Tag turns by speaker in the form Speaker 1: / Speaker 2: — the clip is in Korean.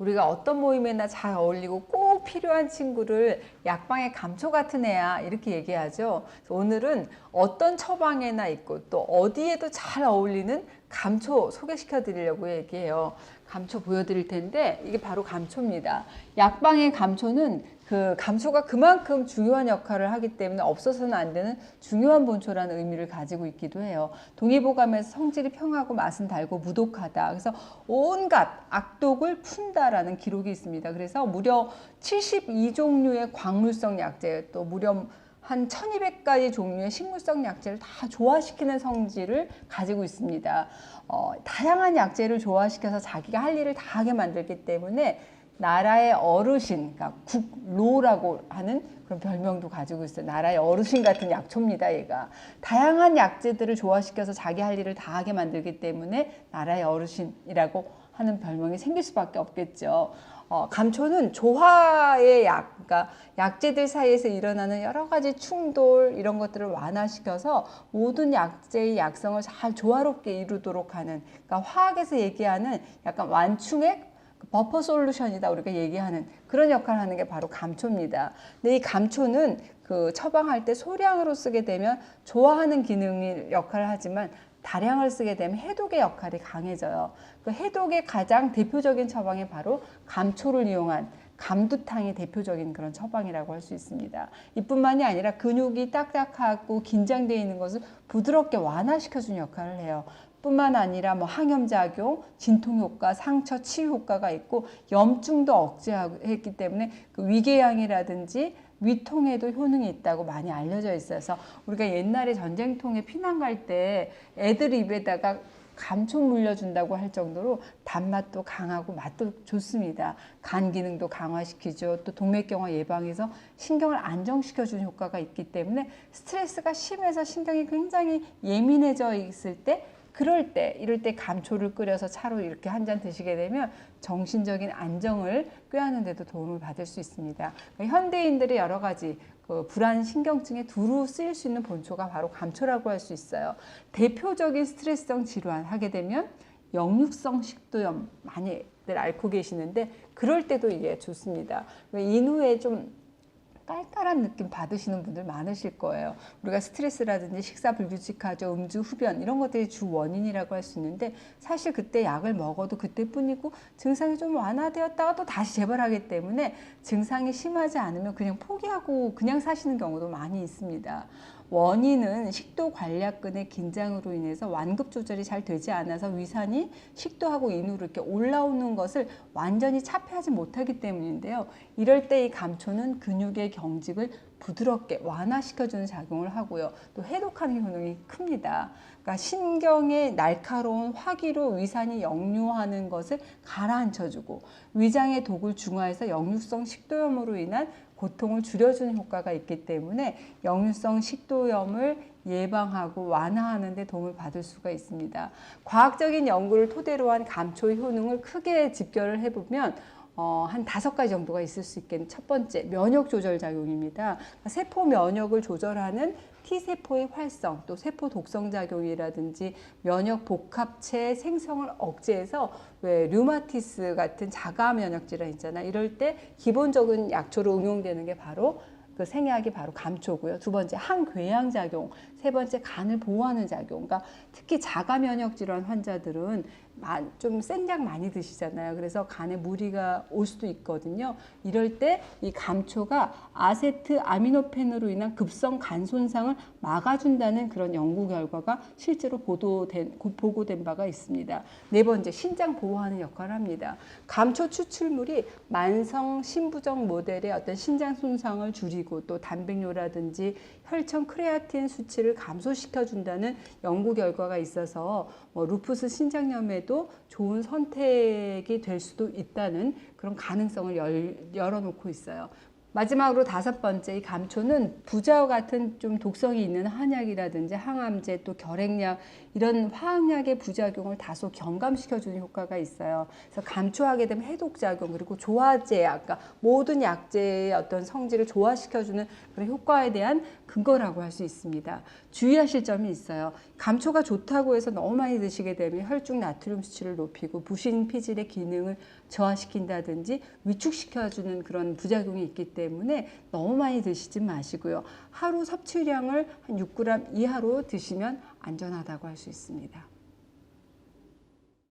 Speaker 1: 우리가 어떤 모임에나 잘 어울리고 꼭 필요한 친구를 약방의 감초 같은 애야 이렇게 얘기하죠. 오늘은 어떤 처방에나 있고 또 어디에도 잘 어울리는 감초 소개시켜 드리려고 얘기해요. 감초 보여드릴 텐데 이게 바로 감초입니다. 약방의 감초는 그 감초가 그만큼 중요한 역할을 하기 때문에 없어서는 안 되는 중요한 본초라는 의미를 가지고 있기도 해요. 동의보감에서 성질이 평하고 맛은 달고 무독하다. 그래서 온갖 악독을 푼다라는 기록이 있습니다. 그래서 무려 72종류의 광물성 약재 또 무려 한 1200가지 종류의 식물성 약재를 다 조화시키는 성질을 가지고 있습니다. 어, 다양한 약재를 조화시켜서 자기가 할 일을 다 하게 만들기 때문에 나라의 어르신, 그러니까 국로라고 하는 그런 별명도 가지고 있어요. 나라의 어르신 같은 약초입니다, 얘가. 다양한 약재들을 조화시켜서 자기 할 일을 다 하게 만들기 때문에 나라의 어르신이라고 하는 별명이 생길 수밖에 없겠죠. 어, 감초는 조화의 약, 그러니까 약재들 사이에서 일어나는 여러 가지 충돌 이런 것들을 완화시켜서 모든 약재의 약성을 잘 조화롭게 이루도록 하는, 그러니까 화학에서 얘기하는 약간 완충액 버퍼 솔루션이다 우리가 얘기하는 그런 역할을 하는 게 바로 감초입니다. 근데 이 감초는 그 처방할 때 소량으로 쓰게 되면 좋아하는 기능이 역할을 하지만 다량을 쓰게 되면 해독의 역할이 강해져요. 그 해독의 가장 대표적인 처방이 바로 감초를 이용한 감두탕이 대표적인 그런 처방이라고 할 수 있습니다. 이뿐만이 아니라 근육이 딱딱하고 긴장되어 있는 것을 부드럽게 완화시켜주는 역할을 해요. 뿐만 아니라 뭐 항염작용, 진통효과, 상처 치유 효과가 있고 염증도 억제했기 때문에 그 위궤양이라든지 위통에도 효능이 있다고 많이 알려져 있어서 우리가 옛날에 전쟁통에 피난 갈 때 애들 입에다가 감초 물려준다고 할 정도로 단맛도 강하고 맛도 좋습니다. 간 기능도 강화시키죠. 또 동맥경화 예방해서 신경을 안정시켜주는 효과가 있기 때문에 스트레스가 심해서 신경이 굉장히 예민해져 있을 때 그럴 때 이럴 때 감초를 끓여서 차로 이렇게 한 잔 드시게 되면 정신적인 안정을 꾀하는 데도 도움을 받을 수 있습니다. 그러니까 현대인들의 여러 가지 그 불안 신경증에 두루 쓰일 수 있는 본초가 바로 감초라고 할 수 있어요. 대표적인 스트레스성 질환 하게 되면 역류성 식도염 많이들 앓고 계시는데 그럴 때도 이게 좋습니다. 인후에 좀 깔깔한 느낌 받으시는 분들 많으실 거예요. 우리가 스트레스라든지 식사 불규칙하죠, 음주, 흡연 이런 것들이 주 원인이라고 할 수 있는데 사실 그때 약을 먹어도 그때뿐이고 증상이 좀 완화되었다가 또 다시 재발하기 때문에 증상이 심하지 않으면 그냥 포기하고 그냥 사시는 경우도 많이 있습니다. 원인은 식도 관략근의 긴장으로 인해서 완급 조절이 잘 되지 않아서 위산이 식도하고 인후로 이렇게 올라오는 것을 완전히 차폐하지 못하기 때문인데요. 이럴 때 이 감초는 근육의 경직을 부드럽게 완화시켜주는 작용을 하고요. 또 해독하는 효능이 큽니다. 그러니까 신경의 날카로운 화기로 위산이 역류하는 것을 가라앉혀주고 위장의 독을 중화해서 역류성 식도염으로 인한 고통을 줄여주는 효과가 있기 때문에 역류성 식도염을 예방하고 완화하는 데 도움을 받을 수가 있습니다. 과학적인 연구를 토대로 한 감초의 효능을 크게 집결을 해보면 어, 한 다섯 가지 정도가 있을 수 있겠는 첫 번째 면역 조절 작용입니다. 세포 면역을 조절하는 T세포의 활성, 또 세포 독성 작용이라든지 면역 복합체 생성을 억제해서 왜 류마티스 같은 자가 면역 질환 있잖아. 이럴 때 기본적인 약초로 응용되는 게 바로 그 생약이 바로 감초고요. 두 번째 항궤양 작용, 세 번째 간을 보호하는 작용. 그러니까 특히 자가 면역 질환 환자들은 좀 센 약 많이 드시잖아요. 그래서 간에 무리가 올 수도 있거든요. 이럴 때 이 감초가 아세트 아미노펜으로 인한 급성 간 손상을 막아준다는 그런 연구 결과가 실제로 보도된 보고된 바가 있습니다. 네 번째 신장 보호하는 역할을 합니다. 감초 추출물이 만성 신부정 모델의 어떤 신장 손상을 줄이고 또 단백뇨라든지 혈청 크레아틴 수치 를 감소시켜 준다는 연구 결과가 있어서 뭐 루푸스 신장염에도 좋은 선택이 될 수도 있다는 그런 가능성을 열, 열어놓고 있어요. 마지막으로 다섯 번째 이 감초는 부자와 같은 좀 독성이 있는 한약이라든지 항암제 또 결핵약 이런 화학약의 부작용을 다소 경감시켜주는 효과가 있어요. 그래서 감초하게 되면 해독작용 그리고 조화제 아까 모든 약제의 어떤 성질을 조화시켜주는 그런 효과에 대한 근거라고 할 수 있습니다. 주의하실 점이 있어요. 감초가 좋다고 해서 너무 많이 드시게 되면 혈중 나트륨 수치를 높이고 부신 피질의 기능을 저하시킨다든지 위축시켜주는 그런 부작용이 있기 때문에 너무 많이 드시지 마시고요. 하루 섭취량을 한 6g 이하로 드시면 안전하다고 할 수 있습니다.